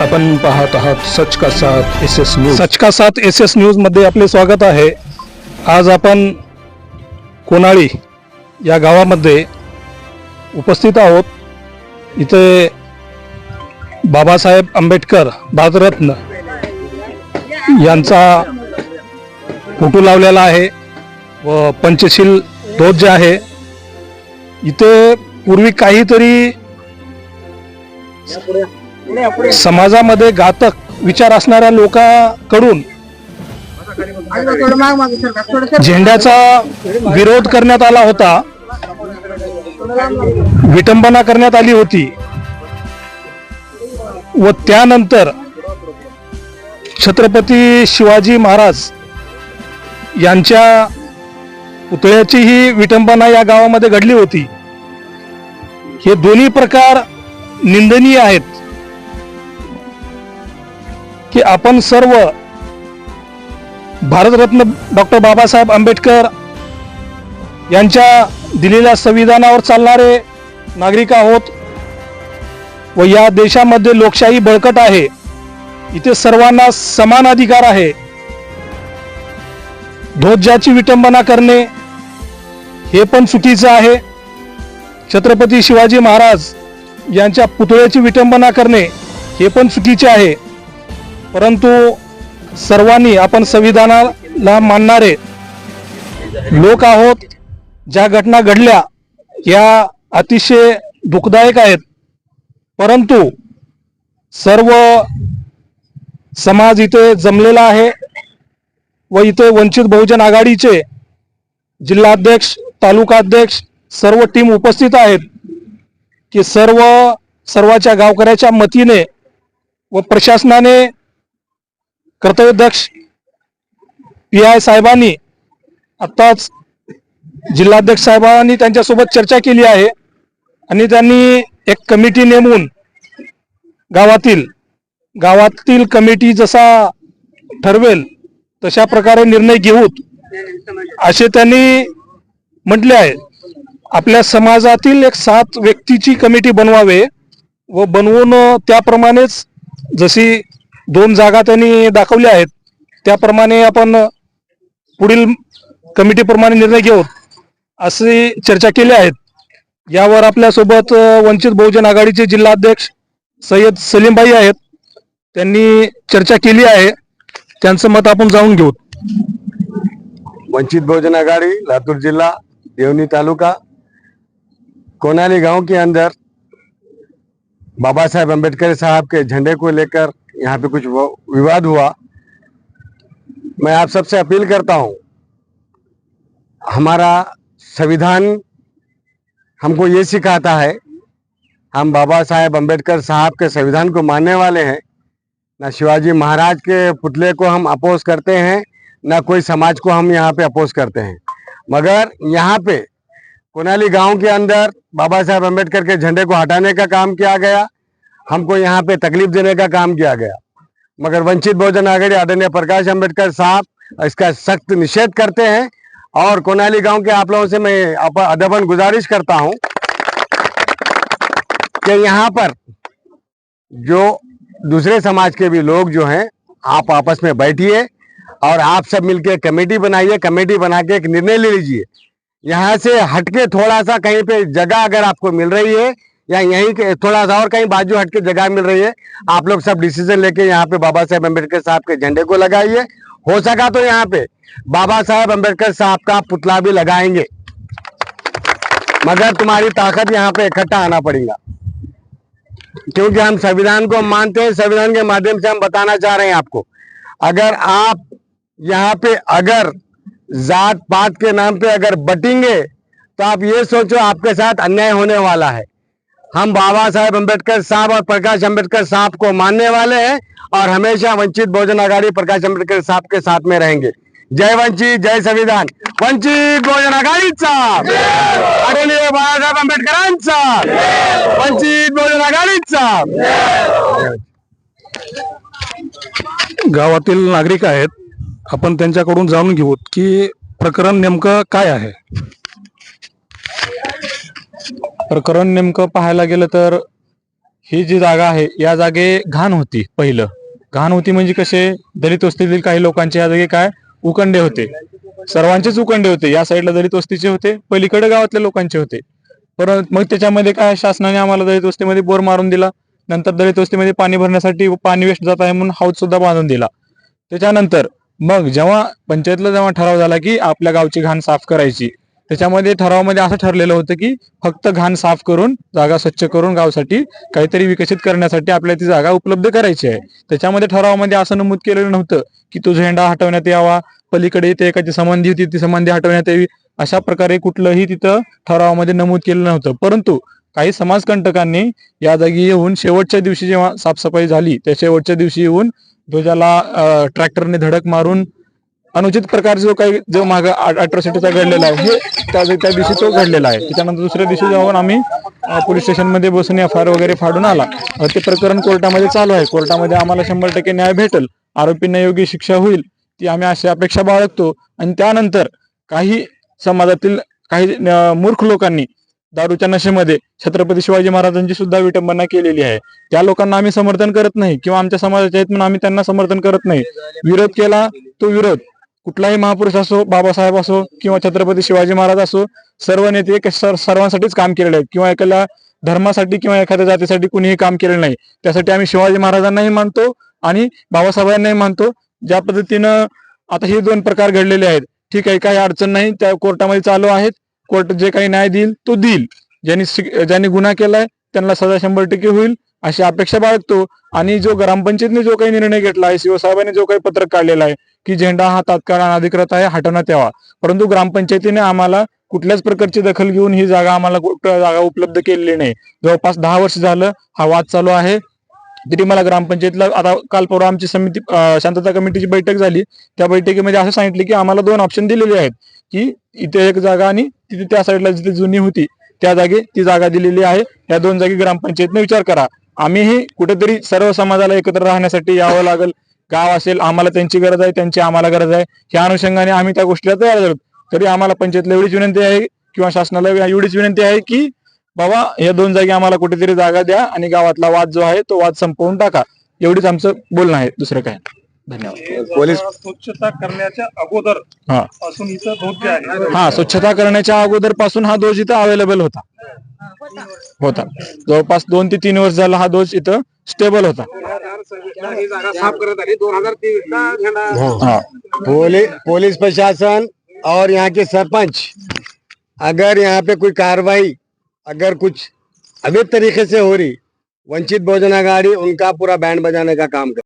आपण पाहत आहात सच का साथ एस एस न्यूज सच का साथ एस एस न्यूजमध्ये आपले स्वागत आहे. आज आपण कोणाळी या गावामध्ये उपस्थित आहोत. इथे बाबासाहेब आंबेडकर भारतरत्न यांचा फोटो लावलेला आहे व पंचशील ध्वज जे आहे इथे पूर्वी काहीतरी समाजामध्ये घातक विचार असणाऱ्या लोकांकडून झेंड्याचा विरोध करण्यात आला होता. विटंबना करण्यात आली होती. व त्यानंतर छत्रपती शिवाजी महाराज यांच्या पुतळ्याचीही विटंबना या गावामध्ये घडली होती. हे दोन्ही प्रकार निंदनीय आहेत. की आपण सर्व भारतरत्न डॉक्टर बाबासाहेब आंबेडकर यांच्या दिलेल्या संविधानावर चालणारे नागरिक आहोत व या देशामध्ये लोकशाही बळकट आहे. इथे सर्वांना समान अधिकार आहे. ध्वजाची विटंबना करणे हे पण चुकीचं आहे. छत्रपती शिवाजी महाराज यांच्या पुतळ्याची विटंबना करणे हे पण चुकीचे आहे. परंतु सर्वांनी आपण संविधानाला मानणारे लोक आहोत ज्या घटना घडल्या या अतिशय दुःखदायक आहेत. परंतु सर्व समाज इथे जमलेला आहे व इथे वंचित बहुजन आघाडीचे जिल्हाध्यक्ष तालुकाध्यक्ष सर्व टीम उपस्थित आहेत की सर्व सर्वाच्या गावकऱ्याच्या मतीने व प्रशासनाने कर्तव्यध्यक्ष पी आय साहेबांनी आत्ताच जिल्हाध्यक्ष साहेबांनी त्यांच्यासोबत चर्चा केली आहे आणि त्यांनी एक कमिटी नेमून गावातील गावातील कमिटी जसा ठरवेल तशा प्रकारे निर्णय घेऊत असे त्यांनी म्हटले आहे. आपल्या समाजातील एक सात व्यक्तीची कमिटी बनवावे व बनवून त्याप्रमाणेच जशी दोन जागा त्यांनी दाखवल्या आहेत. त्याप्रमाणे आपण पुढील कमिटीप्रमाणे निर्णय घेऊ अशी चर्चा केली आहेत यावर आपल्यासोबत वंचित बहुजन आघाडीचे जिल्हाध्यक्ष सय्यद सलीमबाई आहेत. त्यांनी चर्चा केली आहे. त्यांचं मत आपण जाऊन घेऊ. वंचित बहुजन आघाड़ी लातूर जिला देवनी तालुका कोनाली गांव के अंदर बाबा साहेब अम्बेडकर साहब के झंडे को लेकर यहाँ पे कुछ विवाद हुआ। मैं आप सबसे अपील करता हूँ, हमारा संविधान हमको ये सिखाता है, हम बाबा साहेब अंबेडकर साहब के संविधान को मानने वाले हैं। ना शिवाजी महाराज के पुतले को हम अपोज करते हैं, ना कोई समाज को हम यहाँ पे अपोज करते हैं। मगर यहाँ पे, कोनाली गाँव के अंदर बाबा साहेब अंबेडकर के झंडे को हटाने का काम किया गया हमको यहाँ पे तकलीफ़ देने का काम किया गया। मगर वंचित बहुजन आघाड़ी आदरणीय प्रकाश अंबेडकर साहब इसका सख्त निषेध करते हैं और कोनाली गाँव के आप लोगों से मैं अदबन गुजारिश करता हूँ कि यहाँ पर जो दूसरे समाज के भी लोग जो हैं, आप आपस में बैठिए और आप सब मिलके कमेटी बनाइए। कमेटी बना के एक निर्णय ले लीजिए। यहाँ से हटके थोड़ा सा कहीं पे जगह अगर आपको मिल रही है या यहीं के थोड़ा सा और कहीं बाजू हटके जगह मिल रही है। आप लोग सब डिसीज़न लेके यहाँ पे बाबा साहेब अंबेडकर साहब के झंडे को लगाइए। हो सका तो यहाँ पे बाबा साहेब अंबेडकर साहब का पुतला भी लगाएँगे। मगर तुम्हारी ताकत यहाँ पे इकट्ठा आना पड़ेगा। क्योंकि हम संविधान को मानते हैं, संविधान के माध्यम से हम बताना चाह रहे हैं आपको। अगर आप यहाँ पे अगर जात पात के नाम पे अगर बटेंगे तो आप ये सोचो आपके साथ अन्याय होने वाला है। हम बाबा साहेब अम्बेडकर साहब और प्रकाश अम्बेडकर साहब को मानने वाले हैं और हमेशा वंचित बहुजन आघाड़ी प्रकाश अम्बेडकर साहब के साथ में रहेंगे। जय वंचित जय संविधान। वंचित बहुजन आघाडीचा आदरणीय बाळासाहेब आंबेडकरांचा वंचित बहुजन आघाडीचा गावातील नागरिक आहेत आपण त्यांच्याकडून जाणून घेऊ की प्रकरण नेमकं काय आहे? प्रकरण नेमकं पाहायला गेलं तर ही जी जागा आहे या जागे घाण होती पहिलं. घाण होती म्हणजे कसे? दलित वस्तीतील काही लोकांचे या जागे काय? उकंडे होते. सर्वांचेच उकंडे होते. या साईडला दलित वस्तीचे होते पलीकडे गावातल्या लोकांचे होते. परंतु मग त्याच्यामध्ये काय? शासनाने आम्हाला दलित वस्तीमध्ये बोर मारून दिला. नंतर दलित वस्तीमध्ये पाणी भरण्यासाठी पाणी वेस्ट जात आहे म्हणून हौद सुद्धा बांधून दिला. त्याच्यानंतर मग जेव्हा पंचायतला जेव्हा ठराव झाला की आपल्या गावची घाण साफ करायची त्याच्यामध्ये ठरावामध्ये असं ठरलेलं होतं की फक्त घाण साफ करून जागा स्वच्छ करून गावसाठी काहीतरी विकसित करण्यासाठी आपल्याला ती जागा उपलब्ध करायची आहे. त्याच्यामध्ये ठरावामध्ये असं नमूद केलेलं नव्हतं की तो झेंडा हटवण्यात यावा पलीकडे ते एकाची संबंधी होती ती संबंधी हटवण्यात यावी अशा प्रकारे कुठलंही तिथं ठरावामध्ये नमूद केलं नव्हतं. परंतु काही समाजकंटकांनी या जागी येऊन शेवटच्या दिवशी जेव्हा साफसफाई झाली त्या शेवटच्या दिवशी येऊन ध्वजाला ट्रॅक्टरने धडक मारून अनुचित प्रकार जो काही जो माग अट्रॉसिटीचा घडलेला आहे हे त्या त्या दिवशी तो घडलेला आहे. त्याच्यानंतर दुसऱ्या दिवशी जाऊन आम्ही पोलीस स्टेशनमध्ये बसून एफ आय आर वगैरे फाडून आला ते प्रकरण कोर्टामध्ये चालू आहे. कोर्टामध्ये आम्हाला शंभर टक्के न्याय भेटेल. आरोपींना योग्य शिक्षा होईल ती आम्ही अशी अपेक्षा बाळगतो. आणि त्यानंतर काही समाजातील काही मूर्ख लोकांनी दारूच्या नशेमध्ये छत्रपती शिवाजी महाराजांची सुद्धा विटंबना केलेली आहे. त्या लोकांना आम्ही समर्थन करत नाही किंवा आमच्या समाजाच्या आहेत म्हणून आम्ही त्यांना समर्थन करत नाही. विरोध केला तो विरोध. कुठलाही महापुरुष असो बाबासाहेब असो किंवा छत्रपती शिवाजी महाराज असो सर्व नेते एक सर- सर्वांसाठीच काम केलेले आहेत किंवा एखाद्या धर्मासाठी किंवा एखाद्या जातीसाठी कुणीही काम केलेलं नाही. त्यासाठी आम्ही शिवाजी महाराजांनाही मानतो आणि बाबासाहेबांनाही मानतो. ज्या पद्धतीनं आता हे दोन प्रकार घडलेले आहेत. ठीक आहे काही अडचण नाही. त्या कोर्टामध्ये चालू आहेत. कोर्ट जे काही न्याय देईल तो देईल. ज्यांनी ज्यांनी गुन्हा केलाय त्यांना सजा शंभर टक्के होईल. अशी अपेक्षा बाळगतो. आणि जो ग्रामपंचायतने जो काही निर्णय घेतला आहे शिवसाहेबांनी जो काही पत्रक काढलेला आहे की झेंडा हा तात्काळ अनधिकृत आहे हटवण्यात यावा. परंतु ग्रामपंचायतीने आम्हाला कुठल्याच प्रकारची दखल घेऊन ही जागा आम्हाला जागा उपलब्ध केलेली नाही. जवळपास दहा वर्ष झालं हा वाद चालू आहे. तरी मला ग्रामपंचायतला आता काल परवा आमची समिती शांतता कमिटीची बैठक झाली. त्या बैठकीमध्ये म्हणजे असं सांगितले की आम्हाला दोन ऑप्शन दिलेले आहेत की इथे एक जागा आणि तिथे त्या साईडला जिथे जुनी होती त्या जागी ती जागा दिलेली आहे. या दोन जागी ग्रामपंचायतने विचार करा. आम्हीही कुठेतरी सर्व समाजाला एकत्र राहण्यासाठी यावं लागेल. गाव असेल आम्हाला त्यांची गरज आहे त्यांची आम्हाला गरज आहे. ह्या अनुषंगाने आम्ही त्या गोष्टीला तयार झालो तरी आम्हाला पंचायतला एवढीच विनंती आहे किंवा शासनाला एवढीच विनंती आहे की बाबा या दोन जागी आम्हाला कुठेतरी जागा द्या आणि गावातला वाद जो आहे तो वाद संपवून टाका. एवढीच आमचं बोलणं आहे. दुसरं काय? धन्यवाद. पोलीस स्वच्छता करण्याच्या अगोदर हा. पासून इथं धोत जे आहे. हा स्वच्छता करण्याच्या अगोदरपासून हा डोस इथं अवेलेबल होता. होता. जवळपास दोन ते तीन वर्ष झाला हा डोस इथं स्टेबल होता. ही जागा साफ करत आली दोन हजार तेवीस ला झेंडा हा. पुलिस पुलिस प्रशासन और यहाँ के सरपंच अगर यहाँ पे कोई कार्रवाई अगर कुछ अवैध तरीके से हो रही वंचित भोजन अगाड़ी उनका पूरा बैंड बजाने का काम कर